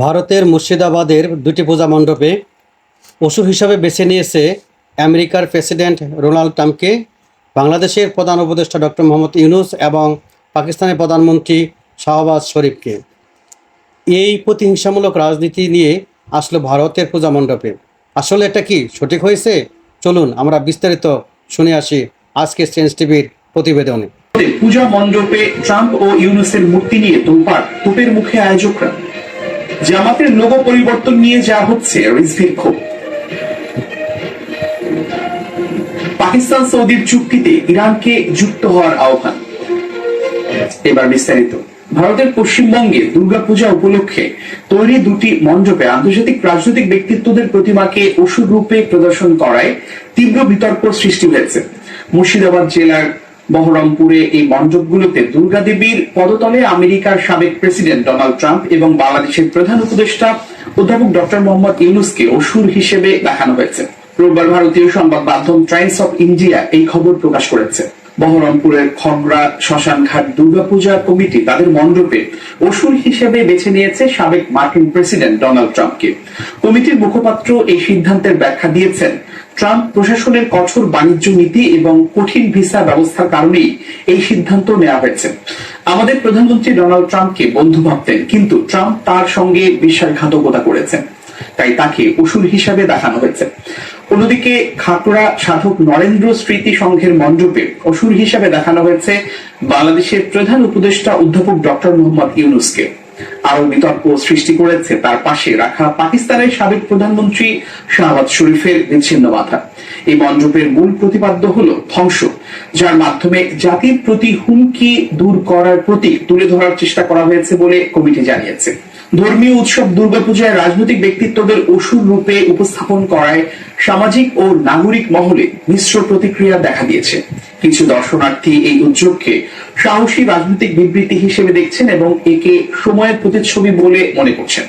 ভারতের মুর্শিদাবাদের দুটি পূজা মণ্ডপে অসুর হিসাবে বেছে নিয়েছে আমেরিকার প্রেসিডেন্ট ডোনাল্ড ট্রাম্পকে। বাংলাদেশের প্রধান উপদেষ্টা ডক্টর মোহাম্মদ ইউনুস এবং পাকিস্তানের প্রধানমন্ত্রী শাহবাজ শরীফকে। এই প্রতিহিংসামূলক রাজনীতি নিয়ে আসলো ভারতের পূজা মণ্ডপে। আসলে এটা কি সঠিক হয়েছে? চলুন আমরা বিস্তারিত শুনে আসি আজকে চেঞ্জ টিভির প্রতিবেদনে। পূজা মণ্ডপে ট্রাম্প ও ইউনুসের মূর্তি নিয়ে তোলপাড় তোপের মুখে আয়োজকরা। জামাতের লোগো পরিবর্তন নিয়ে যা হচ্ছে, রিজভির ক্ষোভ। পাকিস্তান সৌদির চুক্তিতে ইরানকে যুক্ত হওয়ার আহ্বান। এবার বিস্তারিত। ভারতের পশ্চিমবঙ্গে দুর্গাপূজা উপলক্ষে তৈরি দুটি মণ্ডপে আন্তর্জাতিক রাজনৈতিক ব্যক্তিত্বদের প্রতিমাকে অসুর রূপে প্রদর্শন করায় তীব্র বিতর্ক সৃষ্টি হয়েছে। মুর্শিদাবাদ জেলার বহরমপুরে এই মণ্ডপগুলোতে দুর্গা দেবীর পদতলে আমেরিকার সাবেক প্রেসিডেন্ট ডোনাল্ড ট্রাম্প এবং বাংলাদেশের প্রধান উপদেষ্টা অধ্যাপক ডক্টর মোহাম্মদ ইউনুসকে অসুর হিসেবে দেখানো হয়েছে। রোববার ভারতীয় সংবাদ মাধ্যম টাইমস অফ ইন্ডিয়া এই খবর প্রকাশ করেছে। বহরমপুরের খগড়া শ্মশানঘাট, দুর্গাপূজা কমিটি তাদের মণ্ডপে অসুর হিসেবে বেছে নিয়েছে সাবেক মার্কিন প্রেসিডেন্ট ডোনাল্ড ট্রাম্পকে। কমিটির মুখপাত্র এই সিদ্ধান্তের ব্যাখ্যা দিয়েছেন, ট্রাম্প প্রশাসনের কঠোর বাণিজ্য নীতি এবং কঠিন ভিসা ব্যবস্থার কারণেই এই সিদ্ধান্ত নেওয়া হয়েছে। আমাদের প্রধানমন্ত্রী ডোনাল্ড ট্রাম্পকে বন্ধু ভাবতেন, কিন্তু ট্রাম্প তার সঙ্গে বিশ্বাসঘাতকতা করেছেন। তাই তাকে অসুর হিসাবে দেখানো হয়েছে। অন্যদিকে খাতড়া সাধক নরেন্দ্র স্মৃতি সংঘের মণ্ডপে অসুর হিসাবে দেখানো হয়েছে বাংলাদেশের প্রধান উপদেষ্টা অধ্যাপক ডক্টর মোহাম্মদ ইউনুসকে। আরও বিতর্ক সৃষ্টি করেছে তার পাশে রাখা পাকিস্তানের সাবেক প্রধানমন্ত্রী শাহবাজ শরীফের বিচ্ছিন্ন মাথা। এই মণ্ডপের মূল প্রতিপাদ্য হল ধ্বংস, যার মাধ্যমে জাতির প্রতি হুমকি দূর করার প্রতীক তুলে ধরার চেষ্টা করা হয়েছে বলে কমিটি জানিয়েছে। ধর্মীয় উৎসব দুর্গাপূজায় রাজনৈতিক ব্যক্তিত্বদের অসুর রূপে উপস্থাপন করায় সামাজিক ও নাগরিক মহলে মিশ্র প্রতিক্রিয়া দেখা দিয়েছে। কিছু দর্শনার্থী এই উদ্যোগকে সাহসী রাজনৈতিক বিবৃতি হিসেবে দেখছেন এবং একে সময়ের প্রতিচ্ছবি বলে মনে করছেন।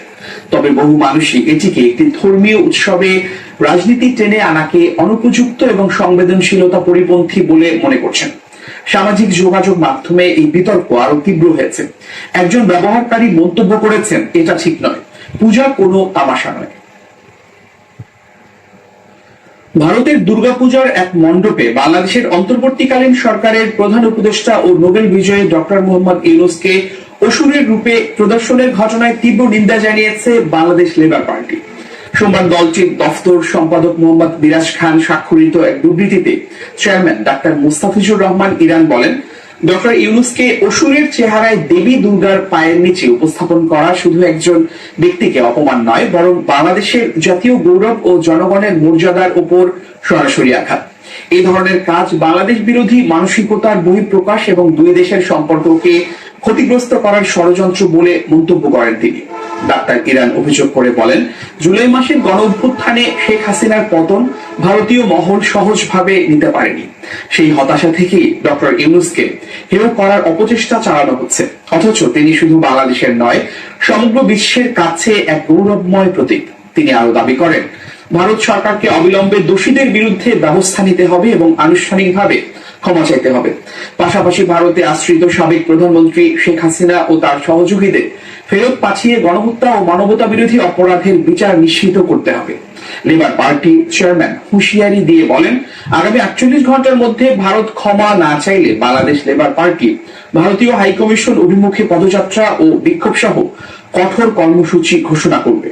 তবে বহু মানুষই এটিকে একটি ধর্মীয় উৎসবে রাজনীতি টেনে আনাকে অনুপযুক্ত এবং সংবেদনশীলতা পরিপন্থী বলে মনে করছেন। সামাজিক যোগাযোগ মাধ্যমে এই বিতর্ক আরও তীব্র হয়েছে। একজন ব্যবহারকারী মন্তব্য করেছেন, এটা ঠিক নয়। পূজা কোনো তামাশা নয়। ভারতের দুর্গাপূজার এক মণ্ডপে বাংলাদেশের অন্তর্বর্তীকালীন সরকারের প্রধান উপদেষ্টা ও নোবেল বিজয়ী ডক্টর মোহাম্মদ ইউনুসকে অসুরের রূপে প্রদর্শনের ঘটনায় তীব্র নিন্দা জানিয়েছে বাংলাদেশ লেবার পার্টি। সোমবার দলটির দফতর সম্পাদক মোহাম্মদ বিরাজ খান স্বাক্ষরিত এক বিবৃতিতে chairman doctor Mustafizur Rahman Iran বলেন, ডক্টর ইউনুসকে অসুরের চেহারায় দেবী দুর্গার পায়ের নিচে উপস্থাপন করা শুধু একজন ব্যক্তিকে অপমান নয়, বরং বাংলাদেশের জাতীয় গৌরব ও জনগণের মর্যাদার উপর সরাসরি আঘাত। এই ধরনের কাজ বাংলাদেশ বিরোধী মানসিকতার বহিঃপ্রকাশ এবং দুই দেশের সম্পর্ককে ক্ষতিগ্রস্ত করার ষড়যন্ত্র বলে মন্তব্য করেন তিনি। ডাক্তার ইরান অভিযোগ করে বলেন, জুলাই মাসের গণ অভ্যুত্থানে শেখ হাসিনার পতন ভারতীয় মহল সহজভাবে নিতে পারেনি। সেই হতাশা থেকেই ডক্টর ইউনুসকে হেয় করার অপচেষ্টা চালানো হচ্ছে। অথচ তিনি শুধু বাংলাদেশের নয়, সমগ্র বিশ্বের কাছে এক গৌরবময় প্রতীক। তিনি আরও দাবি করেন ভারত সরকারকে অবিলম্বে দোষীদের বিরুদ্ধে ব্যবস্থা নিতে হবে এবং আনুষ্ঠানিকভাবে ক্ষমা চাইতে হবে। পাশাপাশি ভারতে আশ্রিত সাবেক প্রধানমন্ত্রী শেখ হাসিনা ও তার সহযোগীদের ফেরত পাঠিয়ে গণহত্যা ও মানবতা বিরোধী অপরাধের বিচার নিশ্চিত করতে হবে। লেবার পার্টি চেয়ারম্যান হুঁশিয়ারি দিয়ে বলেন, আগামী আটচল্লিশ ঘণ্টার মধ্যে ভারত ক্ষমা না চাইলে বাংলাদেশ লেবার পার্টি, ভারতীয় হাইকমিশন অভিমুখে পদযাত্রা ও বিক্ষোভ সহ কঠোর কর্মসূচি ঘোষণা করবে।